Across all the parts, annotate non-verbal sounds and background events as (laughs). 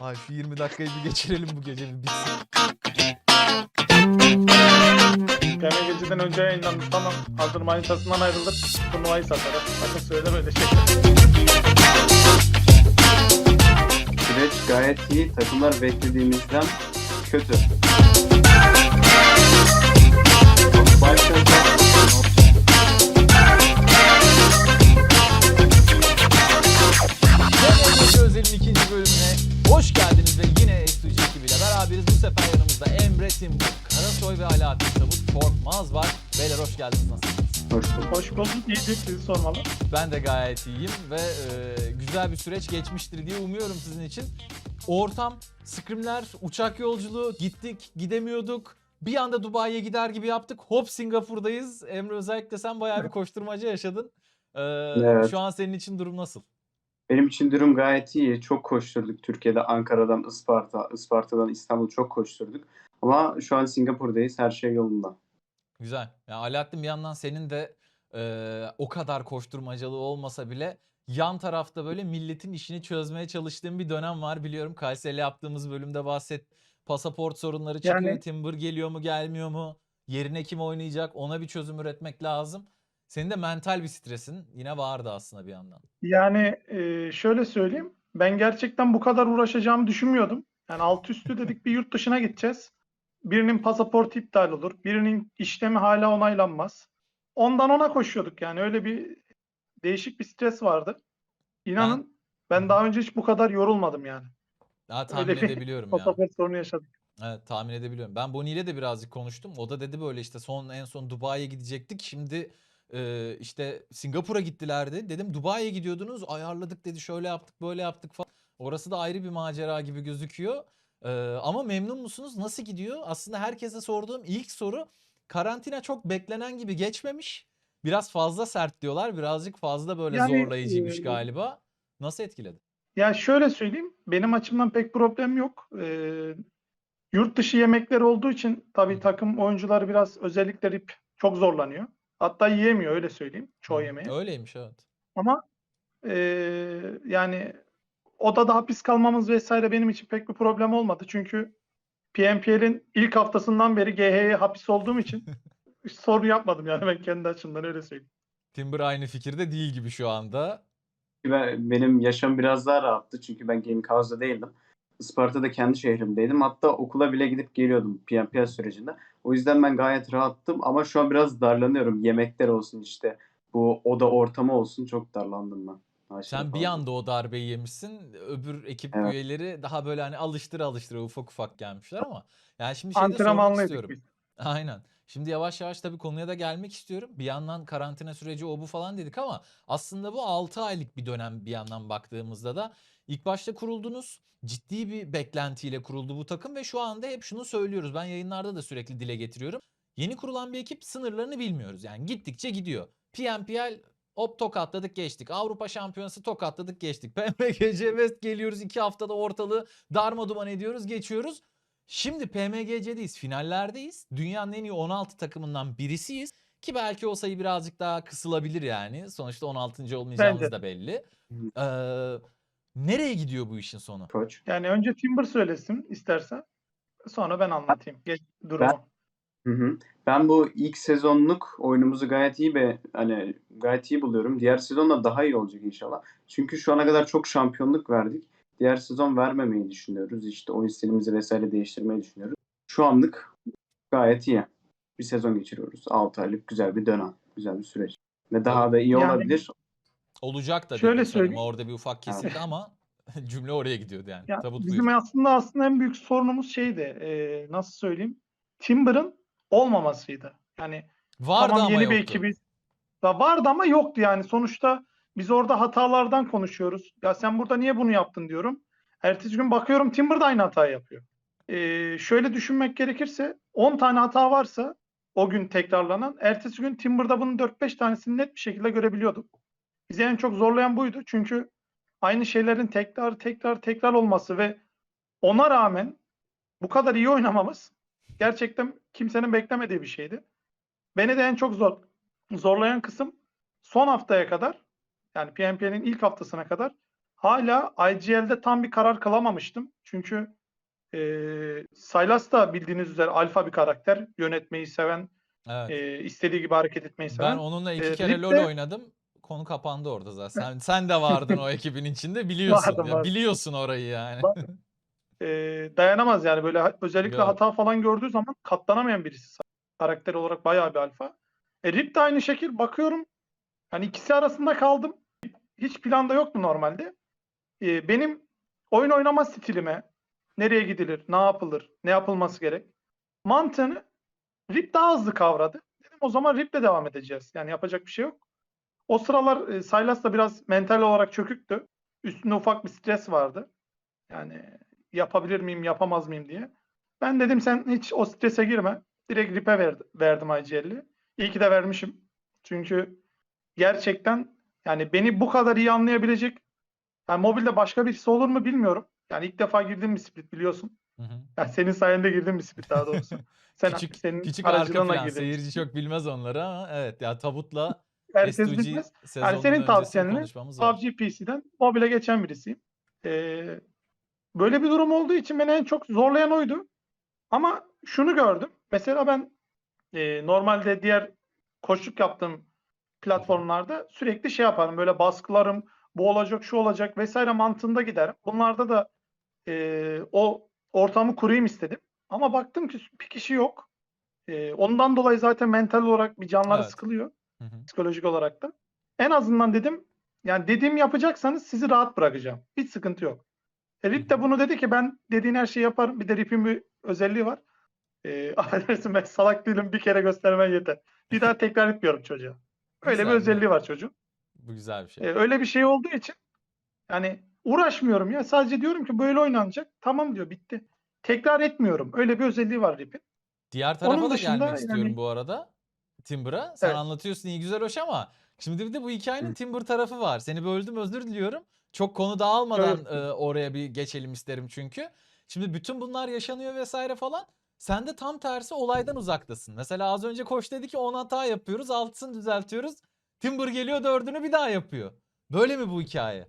Ay şu 20 dakikayı bir geçirelim bu gece bir bitsin. PM geceden önce yayınlandı. Tamam. Hazır manitasından ayrılır. Turnuvayı satarız. Sakın söyleme öyle şey. Süreç gayet iyi. Takımlar beklediğimizden kötü. Başlayacak. Hoş geldiniz ve yine S2G ekibiyle beraberiz. Bu sefer yanımızda Emre Timbuk, Karasoy ve Alaaddin Tavuk Korkmaz var. Beyler hoş geldiniz nasılsınız? Hoş bulduk. Hoş bulduk. İyidir. Sizi sormalı. Ben de gayet iyiyim ve e, güzel bir süreç geçmiştir diye umuyorum sizin için. Ortam, skrimler, uçak yolculuğu, gittik, gidemiyorduk. Bir anda Dubai'ye gider gibi yaptık. Hop Singapur'dayız. Emre özellikle sen bayağı bir koşturmaca yaşadın. Ee, Evet. Şu an senin için durum nasıl? Benim için durum gayet iyi. Çok koşturduk Türkiye'de. Ankara'dan Isparta, Isparta'dan İstanbul çok koşturduk. Ama şu an Singapur'dayız. Her şey yolunda. Güzel. Ya Alaaddin bir yandan senin de e, o kadar koşturmacalı olmasa bile yan tarafta böyle milletin işini çözmeye çalıştığın bir dönem var biliyorum. Kayseri'yle yaptığımız bölümde bahset. Pasaport sorunları çıkıyor. Yani- Timber geliyor mu gelmiyor mu? Yerine kim oynayacak? Ona bir çözüm üretmek lazım. Senin de mental bir stresin yine vardı aslında bir yandan. Yani e, şöyle söyleyeyim. Ben gerçekten bu kadar uğraşacağımı düşünmüyordum. Yani alt üstü dedik bir yurt dışına gideceğiz. Birinin pasaportu iptal olur. Birinin işlemi hala onaylanmaz. Ondan ona koşuyorduk yani. Öyle bir değişik bir stres vardı. İnanın ben daha önce hiç bu kadar yorulmadım yani. Daha tahmin Öyle bir edebiliyorum ya. Pasaport sorunu yaşadık. Evet tahmin edebiliyorum. Ben Bonnie ile de birazcık konuştum. O da dedi böyle işte son en son Dubai'ye gidecektik. Şimdi e, işte Singapur'a gittiler dedi. Dedim Dubai'ye gidiyordunuz. Ayarladık dedi. Şöyle yaptık, böyle yaptık falan. Orası da ayrı bir macera gibi gözüküyor. Ama memnun musunuz? Nasıl gidiyor? Aslında herkese sorduğum ilk soru karantina çok beklenen gibi geçmemiş. Biraz fazla sert diyorlar. Birazcık fazla böyle Yani, zorlayıcıymış e, galiba. Nasıl etkiledi? Ya şöyle söyleyeyim, benim açımdan pek problem yok. Ee, yurt dışı yemekleri olduğu için tabii takım oyuncuları biraz özellikle rip çok zorlanıyor. Hatta yiyemiyor öyle söyleyeyim çoğu yemeği. Öyleymiş evet. Ama ee, yani odada hapis kalmamız vesaire benim için pek bir problem olmadı. Çünkü PNPL'in ilk haftasından beri GH'ye hapis olduğum için (laughs) hiç sorun yapmadım yani ben kendi açımdan öyle söyleyeyim. Timber aynı fikirde değil gibi şu anda. Ben, benim yaşam biraz daha rahattı. Çünkü ben Gaming House'da değildim. Isparta'da kendi şehrimdeydim. Hatta okula bile gidip geliyordum PNPL sürecinde. O yüzden ben gayet rahattım. Ama şu an biraz darlanıyorum. Yemekler olsun işte. Bu oda ortamı olsun. Çok darlandım ben. Aşırı Sen bir anda o darbeyi yemişsin. Öbür ekip Evet. üyeleri daha böyle hani alıştıra alıştıra ufak ufak gelmişler ama yani şimdi şey de sormak istiyorum. biz. Aynen. Şimdi yavaş yavaş tabii konuya da gelmek istiyorum. Bir yandan karantina süreci o bu falan dedik ama aslında bu 6 aylık bir dönem bir yandan baktığımızda da ilk başta kuruldunuz. Ciddi bir beklentiyle kuruldu bu takım ve şu anda hep şunu söylüyoruz. Ben yayınlarda da sürekli dile getiriyorum. Yeni kurulan bir ekip sınırlarını bilmiyoruz. Yani gittikçe gidiyor. PNPL hop tokatladık geçtik. Avrupa Şampiyonası tokatladık geçtik. (laughs) PMGC West geliyoruz iki haftada ortalığı darma duman ediyoruz geçiyoruz. Şimdi PMGC'deyiz, finallerdeyiz. Dünyanın en iyi 16 takımından birisiyiz. Ki belki o sayı birazcık daha kısılabilir yani. Sonuçta 16. olmayacağımız Bence da belli. Ee, nereye gidiyor bu işin sonu? Koç. Yani önce Timber söylesin istersen. Sonra ben anlatayım. Geç durumu. Hı hı. Ben bu ilk sezonluk oyunumuzu gayet iyi ve hani gayet iyi buluyorum. Diğer sezonda daha iyi olacak inşallah. Çünkü şu ana kadar çok şampiyonluk verdik. Diğer sezon vermemeyi düşünüyoruz. İşte oyun stilimizi vesaire değiştirmeyi düşünüyoruz. Şu anlık gayet iyi. Bir sezon geçiriyoruz. 6 aylık güzel bir dönem. Güzel bir süreç. Ve daha da iyi Yani- olabilir. Olacak da Şöyle söyleyeyim. orada bir ufak kesildi ama (laughs) cümle oraya gidiyordu yani. Ya Tabut bizim buyur. aslında aslında en büyük sorunumuz şeydi. e, nasıl söyleyeyim? Timber'ın olmamasıydı. Yani Vardı tamam ama yeni bir yoktu. ekibiz. Da vardı ama yoktu yani. Sonuçta biz orada hatalardan konuşuyoruz. Ya sen burada niye bunu yaptın diyorum. Ertesi gün bakıyorum Timber da aynı hatayı yapıyor. Ee, şöyle düşünmek gerekirse 10 tane hata varsa o gün tekrarlanan ertesi gün Timber'da bunun 4-5 tanesini net bir şekilde görebiliyorduk. Bizi en çok zorlayan buydu. Çünkü aynı şeylerin tekrar tekrar tekrar olması ve ona rağmen bu kadar iyi oynamamız gerçekten kimsenin beklemediği bir şeydi. Beni de en çok zor, zorlayan kısım son haftaya kadar yani PNP'nin ilk haftasına kadar hala IGL'de tam bir karar kılamamıştım. Çünkü eee Sylas da bildiğiniz üzere alfa bir karakter. Yönetmeyi seven, Evet. eee, istediği gibi hareket etmeyi Ben seven. onunla iki Ee, kere Rip LoL oynadım. Konu kapandı orada zaten. Sen, sen de vardın o ekibin içinde (laughs) biliyorsun. Vardım, Ya vardım. biliyorsun orayı yani. Eee, dayanamaz yani böyle özellikle Yok. hata falan gördüğü zaman katlanamayan birisi. Karakter olarak bayağı bir alfa. E, Rip de aynı şekil bakıyorum. Hani ikisi arasında kaldım. Hiç planda yoktu normalde. E, benim oyun oynama stilime nereye gidilir, ne yapılır, ne yapılması gerek mantığını Rip daha hızlı kavradı. Dedim o zaman Rip'le devam edeceğiz. Yani yapacak bir şey yok. O sıralar e, Sylas da biraz mental olarak çöküktü. Üstünde ufak bir stres vardı. Yani yapabilir miyim, yapamaz mıyım diye. Ben dedim sen hiç o strese girme. Direkt Rip'e ver, verdim IGL'i. İyi ki de vermişim. Çünkü gerçekten yani beni bu kadar iyi anlayabilecek yani mobilde başka birisi olur mu bilmiyorum. Yani ilk defa girdiğim bir split biliyorsun. Hı hı. Yani senin sayende girdim bir split daha doğrusu. (laughs) Sen küçük senin küçük arka plan. girdim. Seyirci çok bilmez onları ama evet ya Tabut'la Herkes S2G bilmez. sezonunun senin tavsiyenle. PUBG PC'den mobile geçen birisiyim. Ee, böyle bir durum olduğu için beni en çok zorlayan oydu. Ama şunu gördüm. Mesela ben e, normalde diğer koçluk yaptığım platformlarda sürekli şey yaparım. Böyle baskılarım, bu olacak, şu olacak vesaire mantığında giderim. Bunlarda da e, o ortamı kurayım istedim. Ama baktım ki bir kişi yok. E, ondan dolayı zaten mental olarak bir canları Evet. sıkılıyor Hı hı. psikolojik olarak da. En azından dedim yani dediğimi yapacaksanız sizi rahat bırakacağım. Hiç sıkıntı yok. E, Rip de bunu dedi ki ben dediğin her şeyi yaparım. Bir de Rip'in bir özelliği var. E, (laughs) affedersin ben salak değilim bir kere göstermen yeter. Bir daha tekrar etmiyorum çocuğa. (laughs) Öyle Güzel, bir özelliği evet. var çocuğun. Bu güzel bir şey. E, öyle bir şey olduğu için yani uğraşmıyorum ya. Sadece diyorum ki böyle oynanacak. Tamam diyor bitti. Tekrar etmiyorum. Öyle bir özelliği var Rip'in. Diğer tarafa Onun da dışında gelmek istiyorum yani- bu arada. Timber'a. Sen Evet. anlatıyorsun iyi güzel hoş ama şimdi bir de bu hikayenin Hı. Timber tarafı var. Seni böldüm özür diliyorum. Çok konu dağılmadan Evet. e, oraya bir geçelim isterim çünkü. Şimdi bütün bunlar yaşanıyor vesaire falan. Sen de tam tersi olaydan uzaktasın. Mesela az önce koç dedi ki 10 hata yapıyoruz, altısını düzeltiyoruz. Timber geliyor dördünü bir daha yapıyor. Böyle mi bu hikaye?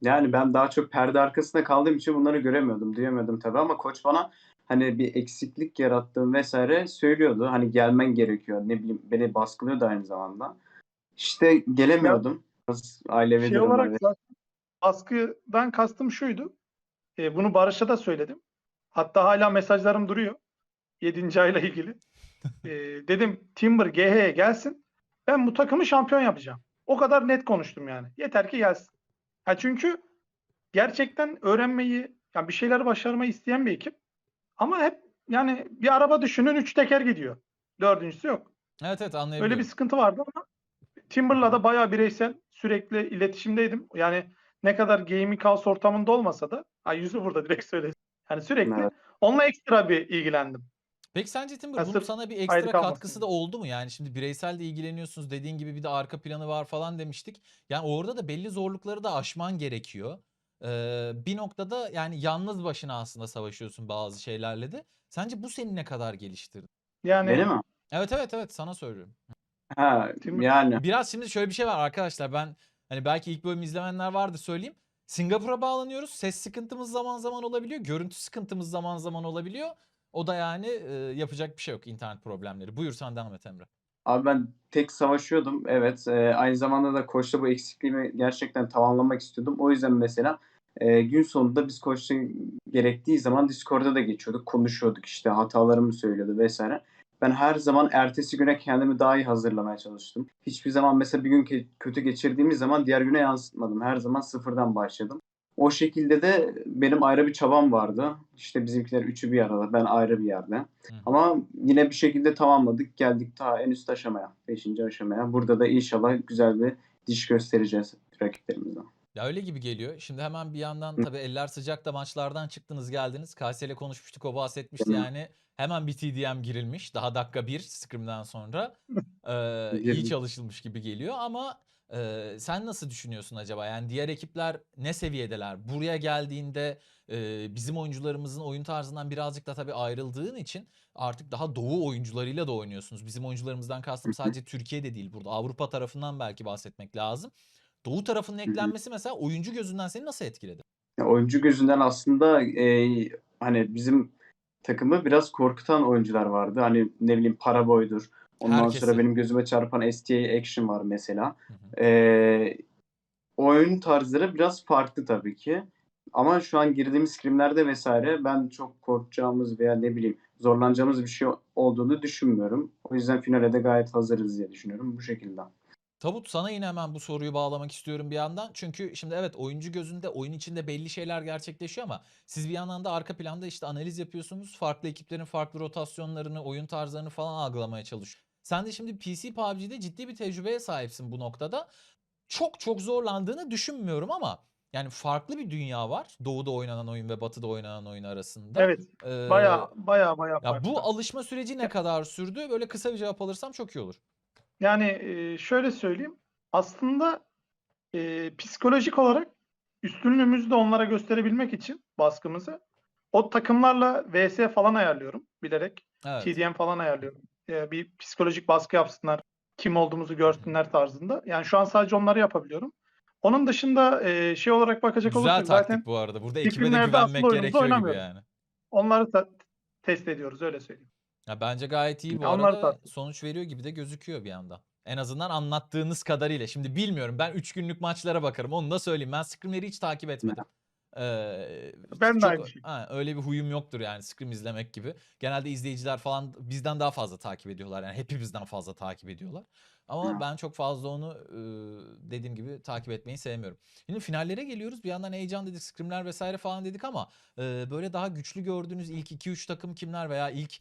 Yani ben daha çok perde arkasında kaldığım için bunları göremiyordum, duyamıyordum tabii ama koç bana hani bir eksiklik yarattığım vesaire söylüyordu. Hani gelmen gerekiyor. Ne bileyim beni baskılıyordu aynı zamanda. İşte gelemiyordum. Biraz ailevi şey olarak zaten baskıdan kastım şuydu. E, bunu Barış'a da söyledim. Hatta hala mesajlarım duruyor. 7. ayla ilgili. (laughs) E, dedim Timber GH'ye gelsin. Ben bu takımı şampiyon yapacağım. O kadar net konuştum yani. Yeter ki gelsin. Ha çünkü gerçekten öğrenmeyi, yani bir şeyler başarmayı isteyen bir ekip. Ama hep yani bir araba düşünün 3 teker gidiyor. Dördüncüsü yok. Evet evet Öyle anlayabiliyorum. bir sıkıntı vardı ama Timber'la da bayağı bireysel sürekli iletişimdeydim. Yani ne kadar gaming house ortamında olmasa da ay yüzü burada direkt söylesin. Yani sürekli Evet. onunla ekstra bir ilgilendim. Peki sence Timber Ya bunun sana bir ekstra katkısı da oldu mu? Yani şimdi bireysel de ilgileniyorsunuz dediğin gibi bir de arka planı var falan demiştik. Yani orada da belli zorlukları da aşman gerekiyor. Ee, bir noktada yani yalnız başına aslında savaşıyorsun bazı şeylerle de. Sence bu seni ne kadar geliştirdi? Yani Beni mi? Evet evet evet sana söylüyorum. Ha, yani Biraz şimdi şöyle bir şey var arkadaşlar ben hani belki ilk bölüm izlemenler vardı söyleyeyim. Singapur'a bağlanıyoruz. Ses sıkıntımız zaman zaman olabiliyor. Görüntü sıkıntımız zaman zaman olabiliyor. O da yani e, yapacak bir şey yok internet problemleri. Buyur sen devam et Emre. Abi ben tek savaşıyordum. Evet. Ee, aynı zamanda da koçta bu eksikliğimi gerçekten tamamlamak istiyordum. O yüzden mesela e, gün sonunda biz koçta gerektiği zaman Discord'da da geçiyorduk. Konuşuyorduk işte hatalarımı söylüyordu vesaire. Ben her zaman ertesi güne kendimi daha iyi hazırlamaya çalıştım. Hiçbir zaman mesela bir gün ke- kötü geçirdiğimiz zaman diğer güne yansıtmadım. Her zaman sıfırdan başladım. O şekilde de benim ayrı bir çabam vardı. İşte bizimkiler üçü bir arada, ben ayrı bir yerde. Hı. Ama yine bir şekilde tamamladık. Geldik ta en üst aşamaya. Beşinci aşamaya. Burada da inşallah güzel bir diş göstereceğiz rakiplerimizden. Ya öyle gibi geliyor. Şimdi hemen bir yandan tabii eller sıcakta maçlardan çıktınız geldiniz. Kayseri'yle konuşmuştuk o bahsetmişti yani. Hemen bir TDM girilmiş. Daha dakika bir scrimden sonra. (laughs) Ee, iyi çalışılmış gibi geliyor ama e, sen nasıl düşünüyorsun acaba? Yani diğer ekipler ne seviyedeler? Buraya geldiğinde e, bizim oyuncularımızın oyun tarzından birazcık da tabii ayrıldığın için artık daha doğu oyuncularıyla da oynuyorsunuz. Bizim oyuncularımızdan kastım sadece Türkiye'de değil burada. Avrupa tarafından belki bahsetmek lazım. Doğu tarafının eklenmesi mesela oyuncu gözünden seni nasıl etkiledi? Ya oyuncu gözünden aslında e, hani bizim takımı biraz korkutan oyuncular vardı. Hani ne bileyim Paraboy'dur. Ondan Herkesi. sonra benim gözüme çarpan STA Action var mesela. Hı hı. E, oyun tarzları biraz farklı tabii ki. Ama şu an girdiğimiz scrimlerde vesaire ben çok korkacağımız veya ne bileyim zorlanacağımız bir şey olduğunu düşünmüyorum. O yüzden finale de gayet hazırız diye düşünüyorum bu şekilde. Tabut sana yine hemen bu soruyu bağlamak istiyorum bir yandan. Çünkü şimdi evet oyuncu gözünde oyun içinde belli şeyler gerçekleşiyor ama siz bir yandan da arka planda işte analiz yapıyorsunuz. Farklı ekiplerin farklı rotasyonlarını, oyun tarzlarını falan algılamaya çalışıyorsun. Sen de şimdi PC PUBG'de ciddi bir tecrübeye sahipsin bu noktada. Çok çok zorlandığını düşünmüyorum ama yani farklı bir dünya var. Doğuda oynanan oyun ve batıda oynanan oyun arasında. Evet. Ee, Baya baya baya ya bu alışma süreci ne kadar sürdü? Böyle kısa bir cevap alırsam çok iyi olur. Yani e, şöyle söyleyeyim. Aslında e, psikolojik olarak üstünlüğümüzü de onlara gösterebilmek için baskımızı o takımlarla VS falan ayarlıyorum bilerek. Evet. TDM falan ayarlıyorum. E, bir psikolojik baskı yapsınlar. Kim olduğumuzu görsünler tarzında. Yani şu an sadece onları yapabiliyorum. Onun dışında e, şey olarak bakacak Güzel olursak taktik zaten bu arada. Burada ekibe de güvenmek gerekiyor gibi yani. onları da test ediyoruz öyle söyleyeyim. Ya bence gayet iyi bu Onları arada. tartışıyoruz. Sonuç veriyor gibi de gözüküyor bir yandan. En azından anlattığınız kadarıyla. Şimdi bilmiyorum ben 3 günlük maçlara bakarım. Onu da söyleyeyim. Ben Scrim'leri hiç takip etmedim. Ee, Ben de çok- aynı şey. ha, öyle bir huyum yoktur yani Scrim izlemek gibi. Genelde izleyiciler falan bizden daha fazla takip ediyorlar. Yani hepimizden fazla takip ediyorlar. Ama Hı. ben çok fazla onu e, dediğim gibi takip etmeyi sevmiyorum. Şimdi finallere geliyoruz. Bir yandan heyecan dedik, scrimler vesaire falan dedik ama e, böyle daha güçlü gördüğünüz ilk 2-3 takım kimler veya ilk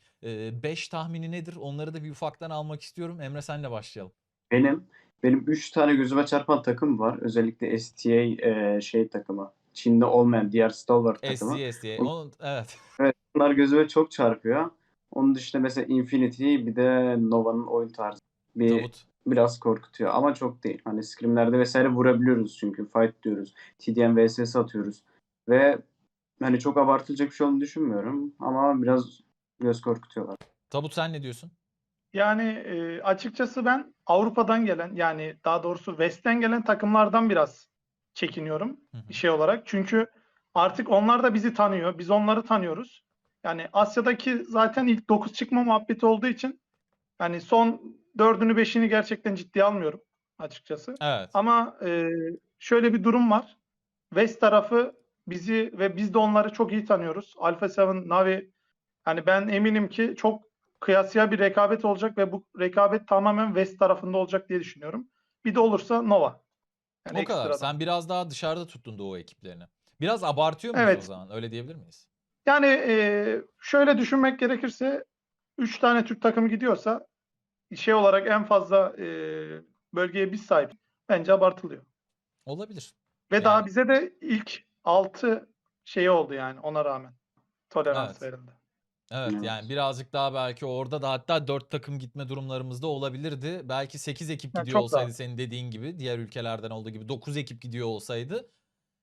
5 tahmini nedir? Onları da bir ufaktan almak istiyorum. Emre senle başlayalım. Benim benim 3 tane gözüme çarpan takım var. Özellikle STA e, şey takımı. Çin'de olmayan diğer Stalwart takımı. SC, SC. O- evet. Evet, bunlar gözüme çok çarpıyor. Onun dışında mesela Infinity bir de Nova'nın oyun tarzı. Bir Tabut. biraz korkutuyor ama çok değil. Hani scrimlerde vesaire vurabiliyoruz çünkü fight diyoruz. TDM vs atıyoruz. Ve hani çok abartılacak bir şey olduğunu düşünmüyorum ama biraz göz korkutuyorlar. Tabut sen ne diyorsun? Yani e, açıkçası ben Avrupa'dan gelen yani daha doğrusu West'ten gelen takımlardan biraz çekiniyorum Hı hı. şey olarak. Çünkü artık onlar da bizi tanıyor. Biz onları tanıyoruz. Yani Asya'daki zaten ilk 9 çıkma muhabbeti olduğu için yani son 4'ünü 5'ini gerçekten ciddiye almıyorum açıkçası. Evet. Ama e, şöyle bir durum var. West tarafı bizi ve biz de onları çok iyi tanıyoruz. Alpha 7, Navi yani ben eminim ki çok kıyasıya bir rekabet olacak ve bu rekabet tamamen West tarafında olacak diye düşünüyorum. Bir de olursa Nova. Yani o kadar. Sen biraz daha dışarıda tuttun Doğu ekiplerini. Biraz abartıyor muyuz o Evet. zaman? Öyle diyebilir miyiz? Yani e, şöyle düşünmek gerekirse 3 tane Türk takımı gidiyorsa şey olarak en fazla e, bölgeye biz sahip. Bence abartılıyor. Olabilir. Ve daha Yani- bize de ilk 6 şey oldu yani ona rağmen. Tolerans Evet. verildi. Evet Evet. yani birazcık daha belki orada da hatta 4 takım gitme durumlarımızda olabilirdi. Belki 8 ekip gidiyor çok olsaydı rahat. senin dediğin gibi diğer ülkelerden olduğu gibi 9 ekip gidiyor olsaydı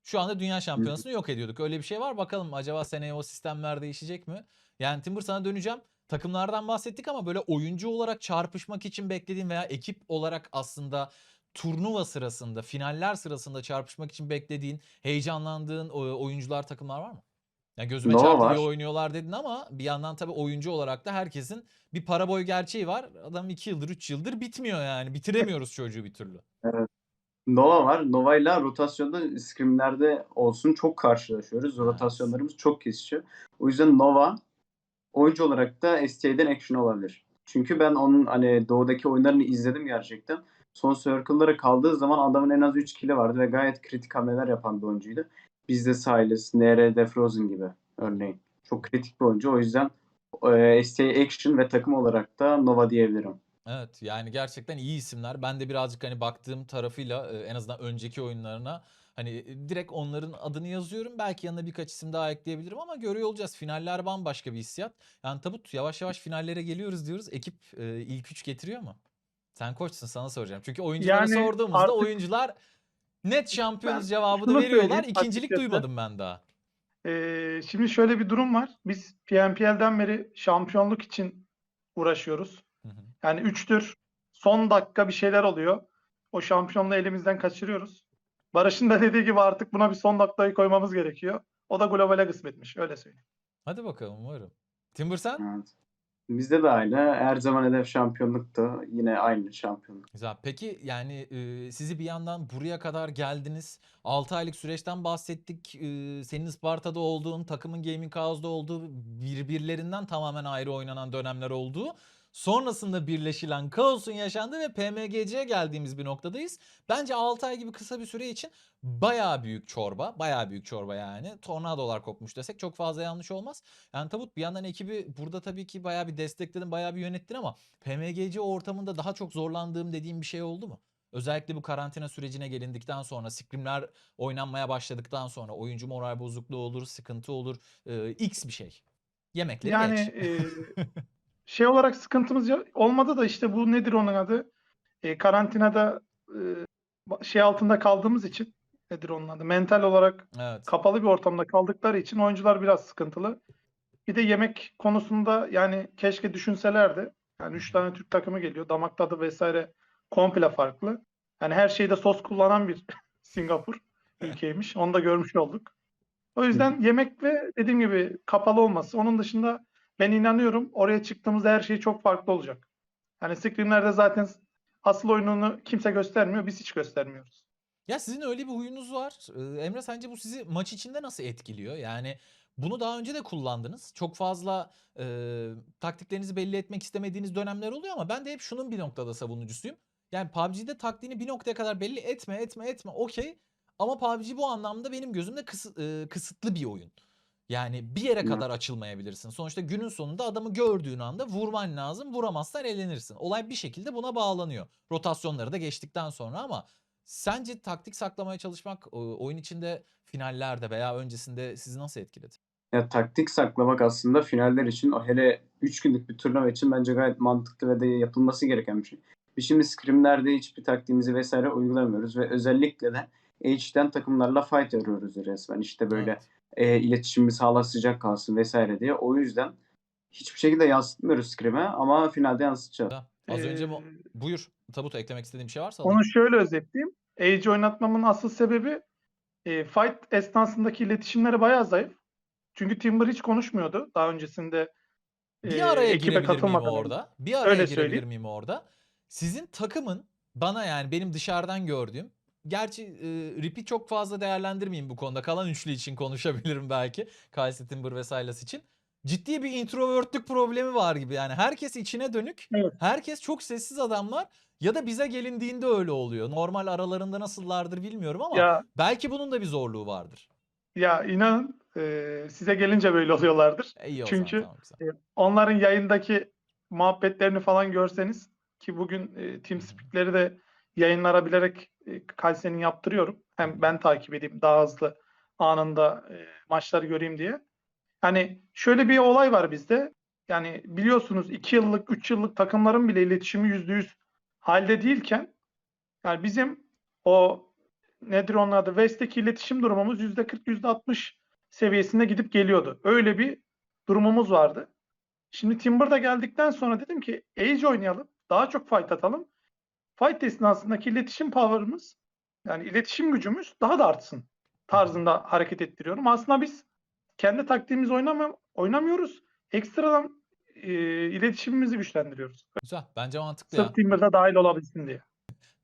şu anda dünya şampiyonasını yok ediyorduk. Öyle bir şey var. Bakalım acaba seneye o sistemler değişecek mi? Yani Timur sana döneceğim. Takımlardan bahsettik ama böyle oyuncu olarak çarpışmak için beklediğin veya ekip olarak aslında turnuva sırasında, finaller sırasında çarpışmak için beklediğin, heyecanlandığın oyuncular, takımlar var mı? Ya gözüme Nova çarptı oynuyorlar dedin ama bir yandan tabii oyuncu olarak da herkesin bir para boy gerçeği var. Adam 2 yıldır 3 yıldır bitmiyor yani. Bitiremiyoruz çocuğu bir türlü. Nova var. Nova'yla rotasyonda scrimlerde olsun çok karşılaşıyoruz. Evet. Rotasyonlarımız çok kesişiyor. O yüzden Nova oyuncu olarak da STA'den action olabilir. Çünkü ben onun hani doğudaki oyunlarını izledim gerçekten. Son circle'lara kaldığı zaman adamın en az 3 kili vardı ve gayet kritik hamleler yapan bir oyuncuydu. Bizde Silas, NR'de Frozen gibi örneğin. Çok kritik bir oyuncu. O yüzden e, STA action ve takım olarak da Nova diyebilirim. Evet yani gerçekten iyi isimler. Ben de birazcık hani baktığım tarafıyla e, en azından önceki oyunlarına hani e, direkt onların adını yazıyorum. Belki yanına birkaç isim daha ekleyebilirim ama görüyor olacağız. Finaller bambaşka bir hissiyat. Yani Tabut yavaş yavaş finallere geliyoruz diyoruz. Ekip e, ilk üç getiriyor mu? Sen koçsun sana soracağım. Çünkü oyunculara Yani sorduğumuzda artık- oyuncular net şampiyonuz cevabını şunu veriyorlar. İkincilik açıkçası. duymadım ben daha. Ee, şimdi şöyle bir durum var. Biz PNPL'den beri şampiyonluk için uğraşıyoruz. Hı hı. Yani üçtür son dakika bir şeyler oluyor. O şampiyonluğu elimizden kaçırıyoruz. Barış'ın da dediği gibi artık buna bir son noktayı koymamız gerekiyor. O da globale kısmetmiş. Öyle söyleyeyim. Hadi bakalım umarım. Timber sen? Evet. Bizde de aynı. Her zaman hedef şampiyonluktu. Yine aynı şampiyonluk. Güzel. Peki yani e, sizi bir yandan buraya kadar geldiniz. 6 aylık süreçten bahsettik. E, senin Isparta'da olduğun, takımın Gaming House'da olduğu, birbirlerinden tamamen ayrı oynanan dönemler olduğu. Sonrasında birleşilen kaosun yaşandığı ve PMGC'ye geldiğimiz bir noktadayız. Bence 6 ay gibi kısa bir süre için bayağı büyük çorba. Bayağı büyük çorba yani. Tornadolar kopmuş desek çok fazla yanlış olmaz. Yani Tabut bir yandan ekibi burada tabii ki bayağı bir destekledin, bayağı bir yönettin ama PMGC ortamında daha çok zorlandığım dediğim bir şey oldu mu? Özellikle bu karantina sürecine gelindikten sonra, scrimler oynanmaya başladıktan sonra oyuncu moral bozukluğu olur, sıkıntı olur, e, x bir şey. Yemekleri Yani geç. e, (laughs) şey olarak sıkıntımız olmadı da işte bu nedir onun adı? E, karantinada e, şey altında kaldığımız için nedir onun adı? Mental olarak evet. kapalı bir ortamda kaldıkları için oyuncular biraz sıkıntılı. Bir de yemek konusunda yani keşke düşünselerdi. Yani 3 tane Türk takımı geliyor. Damak tadı vesaire komple farklı. Yani her şeyde sos kullanan bir (laughs) Singapur ülkeymiş. Onu da görmüş olduk. O yüzden yemek ve dediğim gibi kapalı olması. Onun dışında ben inanıyorum oraya çıktığımızda her şey çok farklı olacak. Yani scrimlerde zaten asıl oyununu kimse göstermiyor. Biz hiç göstermiyoruz. Ya sizin öyle bir huyunuz var. Ee, Emre sence bu sizi maç içinde nasıl etkiliyor? Yani bunu daha önce de kullandınız. Çok fazla e, taktiklerinizi belli etmek istemediğiniz dönemler oluyor ama ben de hep şunun bir noktada savunucusuyum. Yani PUBG'de taktiğini bir noktaya kadar belli etme etme etme okey. Ama PUBG bu anlamda benim gözümde kısı- e, kısıtlı bir oyun. Yani bir yere kadar açılmayabilirsin. Sonuçta günün sonunda adamı gördüğün anda vurman lazım. Vuramazsan elenirsin. Olay bir şekilde buna bağlanıyor. Rotasyonları da geçtikten sonra ama sence taktik saklamaya çalışmak oyun içinde finallerde veya öncesinde sizi nasıl etkiledi? Ya taktik saklamak aslında finaller için o hele 3 günlük bir turnuva için bence gayet mantıklı ve de yapılması gereken bir şey. Biz şimdi scrimlerde hiçbir taktiğimizi vesaire uygulamıyoruz ve özellikle de H'den takımlarla fight arıyoruz resmen. İşte böyle Evet. E, iletişimimiz hala sıcak kalsın vesaire diye. O yüzden hiçbir şekilde yansıtmıyoruz scrim'e ama finalde yansıtacağız. Az önce mo- Ee, buyur Tabut eklemek istediğim bir şey varsa Onu alayım. şöyle özetleyeyim. Age oynatmamın asıl sebebi e, fight esnasındaki iletişimleri bayağı zayıf. Çünkü Timber hiç konuşmuyordu daha öncesinde e, Bir araya ekibe girebilir miyim katılmadan önce. orada? Bir araya Öyle girebilir söyleyeyim. miyim orada? Sizin takımın bana yani benim dışarıdan gördüğüm Gerçi e, Rip'i çok fazla değerlendirmeyeyim bu konuda. Kalan üçlü için konuşabilirim belki. Kyle Timber ve Silas için. Ciddi bir introvertlük problemi var gibi. Yani herkes içine dönük. Evet. Herkes çok sessiz adamlar. Ya da bize gelindiğinde öyle oluyor. Normal aralarında nasıllardır bilmiyorum ama Ya belki bunun da bir zorluğu vardır. ya inanın e, size gelince böyle oluyorlardır. E, iyi Çünkü zaman tamam. E, onların yayındaki muhabbetlerini falan görseniz ki bugün e, TeamSpeak'leri de yayınlara bilerek e, Kalse'nin yaptırıyorum. Hem ben takip edeyim daha hızlı anında e, maçları göreyim diye. Hani şöyle bir olay var bizde. Yani biliyorsunuz 2 yıllık 3 yıllık takımların bile iletişimi %100 halde değilken yani bizim o nedir onun adı West'teki iletişim durumumuz %40 %60 seviyesinde gidip geliyordu. Öyle bir durumumuz vardı. Şimdi Timber'da geldikten sonra dedim ki Age oynayalım. Daha çok fight atalım. Fight esnasındaki iletişim power'ımız yani iletişim gücümüz daha da artsın tarzında hareket ettiriyorum. Aslında biz kendi taktiğimizi oynamı- oynamıyoruz. Ekstradan e, iletişimimizi güçlendiriyoruz. Güzel. Bence mantıklı ya. Sırf Timber'da dahil olabilsin diye.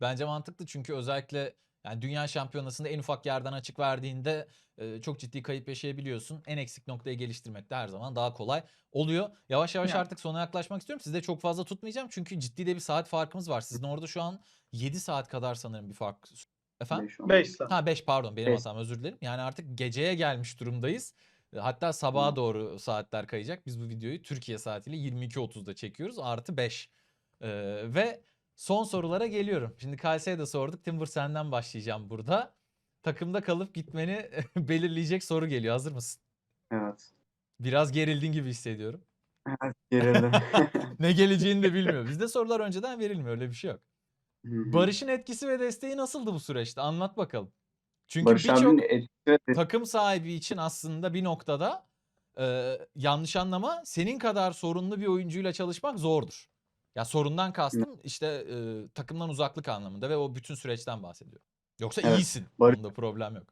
Bence mantıklı çünkü özellikle yani dünya şampiyonasında en ufak yerden açık verdiğinde e, çok ciddi kayıp yaşayabiliyorsun. En eksik noktayı geliştirmek de her zaman daha kolay oluyor. Yavaş yavaş Yani. artık sona yaklaşmak istiyorum. Sizi de çok fazla tutmayacağım çünkü ciddi de bir saat farkımız var. Sizin orada şu an 7 saat kadar sanırım bir fark. Efendim? Beş oldu. 5 saat. Ha 5 pardon benim Beş. hatam özür dilerim. Yani artık geceye gelmiş durumdayız. E, Hatta sabaha Hı. doğru saatler kayacak. Biz bu videoyu Türkiye saatiyle 22.30'da çekiyoruz. Artı 5. ve son sorulara geliyorum. Şimdi Kalse'ye de sorduk. Timber senden başlayacağım burada. Takımda kalıp gitmeni (laughs) belirleyecek soru geliyor. Hazır mısın? Evet. Biraz gerildin gibi hissediyorum. Evet, gerildim. (laughs) ne geleceğini de bilmiyor. Bizde sorular önceden verilmiyor. Öyle bir şey yok. Barış'ın etkisi ve desteği nasıldı bu süreçte? Anlat bakalım. Çünkü birçok takım sahibi için aslında bir noktada e, yanlış anlama senin kadar sorunlu bir oyuncuyla çalışmak zordur. Ya sorundan kastım işte e, takımdan uzaklık anlamında ve o bütün süreçten bahsediyor. Yoksa Evet. iyisin. Barış- Bunda problem yok.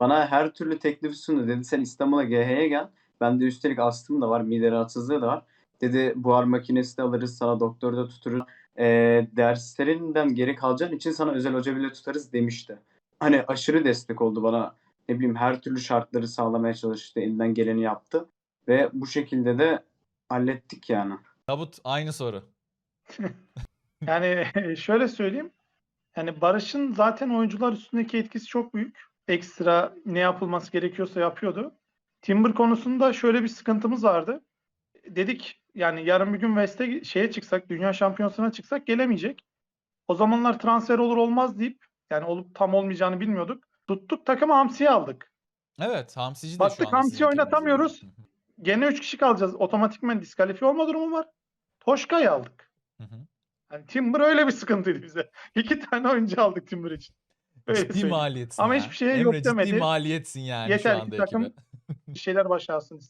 Bana her türlü teklifi sundu. Dedi sen İstanbul'a GH'ye gel. Bende üstelik astım da var, mide rahatsızlığı da var. Dedi buhar makinesi de alırız, sana doktor da tuturuz. Ee, derslerinden geri kalacağın için sana özel hoca bile tutarız demişti. Hani aşırı destek oldu bana. Ne bileyim her türlü şartları sağlamaya çalıştı, elinden geleni yaptı. Ve bu şekilde de hallettik yani. Tabut aynı soru. (laughs) Yani şöyle söyleyeyim. Yani Barış'ın zaten oyuncular üstündeki etkisi çok büyük. Ekstra ne yapılması gerekiyorsa yapıyordu. Timber konusunda şöyle bir sıkıntımız vardı. Dedik yani yarın bir gün West'e şeye çıksak, dünya şampiyonasına çıksak gelemeyecek. O zamanlar transfer olur olmaz deyip yani olup tam olmayacağını bilmiyorduk. Tuttuk takımı Hamsi'ye aldık. Evet, Hamsici de Baktık şu anda Hamsi'yi oynatamıyoruz. Gene 3 kişi kalacağız. Otomatikman diskalifiye olma durumu var. Toşka'yı aldık. Hı hı. Yani Timber öyle bir sıkıntıydı bize. (laughs) İki tane oyuncu aldık Timber için. Öyle Ciddi söyleyeyim. maliyetsin Ama ya. hiçbir şeye Emre, yok ciddi demedi. maliyetsin yani Yeter şu anda takım ekibe. (laughs) Bir şeyler başarsın.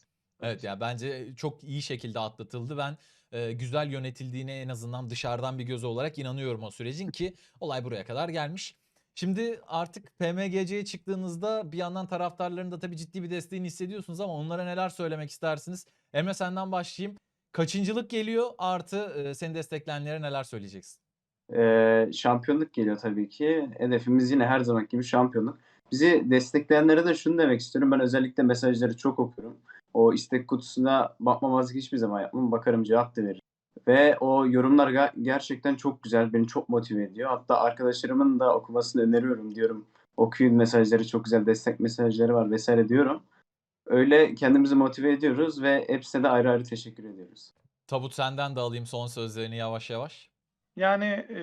Evet ya bence çok iyi şekilde atlatıldı. Ben e, güzel yönetildiğine en azından dışarıdan bir gözü olarak inanıyorum o sürecin ki olay buraya kadar gelmiş. Şimdi artık PMGC'ye çıktığınızda bir yandan taraftarların da tabii ciddi bir desteğini hissediyorsunuz ama onlara neler söylemek istersiniz? Emre senden başlayayım. Kaçıncılık geliyor artı e, seni destekleyenlere neler söyleyeceksin? Ee, şampiyonluk geliyor tabii ki. Hedefimiz yine her zaman gibi şampiyonluk. Bizi destekleyenlere de şunu demek istiyorum. Ben özellikle mesajları çok okuyorum. O istek kutusuna bakmamazlık hiçbir zaman yapmam. Bakarım cevap da veririm. Ve o yorumlar ga- gerçekten çok güzel. Beni çok motive ediyor. Hatta arkadaşlarımın da okumasını öneriyorum diyorum. Okuyun mesajları çok güzel destek mesajları var vesaire diyorum. Öyle kendimizi motive ediyoruz ve hepsine de ayrı ayrı teşekkür ediyoruz. Tabut senden de alayım son sözlerini yavaş yavaş. Yani e,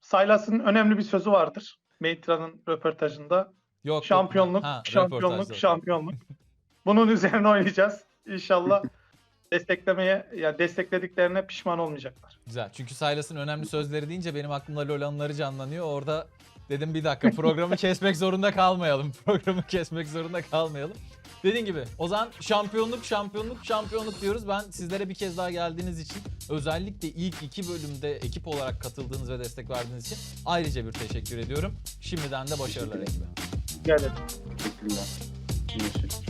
Saylas'ın önemli bir sözü vardır. Meitra'nın röportajında. Yok, yok. Şampiyonluk, Ha, şampiyonluk, şampiyonluk. Bunun üzerine oynayacağız. İnşallah (laughs) desteklemeye, yani desteklediklerine pişman olmayacaklar. Güzel. Çünkü Silas'ın önemli sözleri deyince benim aklımda LoL anıları canlanıyor. Orada dedim bir dakika programı (laughs) kesmek zorunda kalmayalım. (laughs) Programı kesmek zorunda kalmayalım. Dediğim gibi o zaman şampiyonluk, şampiyonluk, şampiyonluk diyoruz. Ben sizlere bir kez daha geldiğiniz için özellikle ilk iki bölümde ekip olarak katıldığınız ve destek verdiğiniz için ayrıca bir teşekkür ediyorum. Şimdiden de başarılar ekibe. Teşekkürler. Görüşürüz.